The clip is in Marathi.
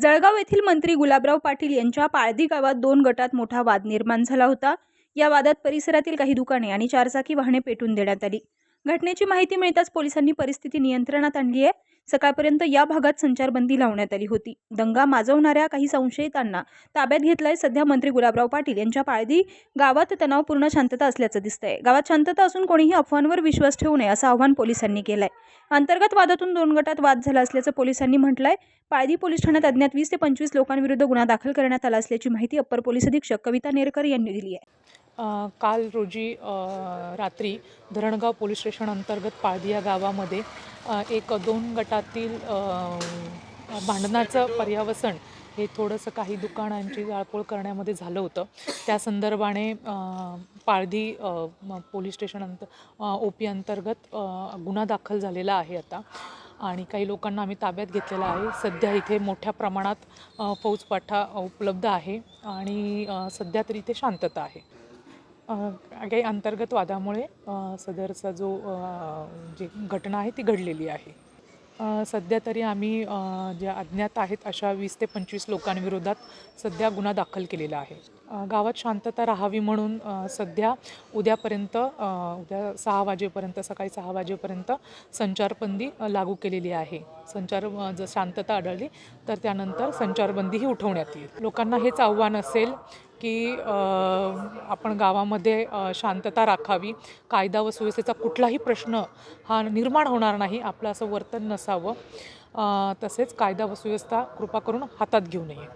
जळगाव येथील मंत्री गुलाबराव पाटील यांच्या पाळदी गावात दोन गटात मोठा वाद निर्माण झाला होता. या वादात परिसरातील काही दुकाने आणि चारचाकी वाहने पेटून देण्यात आली. घटनेची माहिती मिळताच पोलिसांनी परिस्थिती नियंत्रणात आणली आहे. सकाळपर्यंत या भागात संचारबंदी लावण्यात आली होती. दंगा माजवणाऱ्या काही संशयितांना ताब्यात घेतलाय सध्या मंत्री गुलाबराव पाटील. यांच्या पाळदी गावात तणावपूर्ण शांतता असल्याचं दिसतंय. गावात शांतता असून कोणीही अफवांवर विश्वास ठेवू नये असं आवाहन पोलिसांनी केलंय. अंतर्गत वादातून दोन गटात वाद झाला असल्याचं पोलिसांनी म्हटलंय. पाळदी पोलीस ठाण्यात अज्ञात वीस ते पंचवीस लोकांविरुद्ध गुन्हा दाखल करण्यात आला असल्याची माहिती अप्पर पोलीस अधीक्षक कविता नेरकर यांनी दिली आहे. काल रोजी रात्री धरणगाव पोलीस स्टेशन अंतर्गत पाळदी या गावामध्ये एक दोन गटातील भांडणाचं पर्यावसन हे थोडंसं काही दुकानांची जाळपोळ करण्यामध्ये झालं होतं. त्या संदर्भाने पाळधी पोलीस स्टेशन अंत ओ पी अंतर्गत गुन्हा दाखल झालेला आहे आता. आणि काही लोकांना आम्ही ताब्यात घेतलेला आहे. सध्या इथे मोठ्या प्रमाणात फौजपाठा उपलब्ध आहे आणि सध्या तरी इथे शांतता आहे. काही अंतर्गत वादामुळे सदरचा जो जे जी घटना आहे ती घडलेली आहे. सध्या तरी आम्ही ज्या अज्ञात आहेत अशा वीस ते पंचवीस लोकांविरोधात सध्या गुन्हा दाखल केलेला आहे. गावात शांतता राहावी म्हणून सध्या उद्यापर्यंत उद्या सहा वाजेपर्यंत सकाळी सहा वाजेपर्यंत संचारबंदी लागू केलेली आहे. संचार जर शांतता आढळली तर त्यानंतर संचारबंदीही उठवण्यात येईल. लोकांना हेच आव्हान असेल की आपण गावामध्ये शांतता राखावी. कायदा व सुव्यवस्थेचा कुठलाही प्रश्न हा निर्माण होणार नाही आपलं असं वर्तन नसावं. तसेच कायदा व सुव्यवस्था कृपा करून हातात घेऊ नये.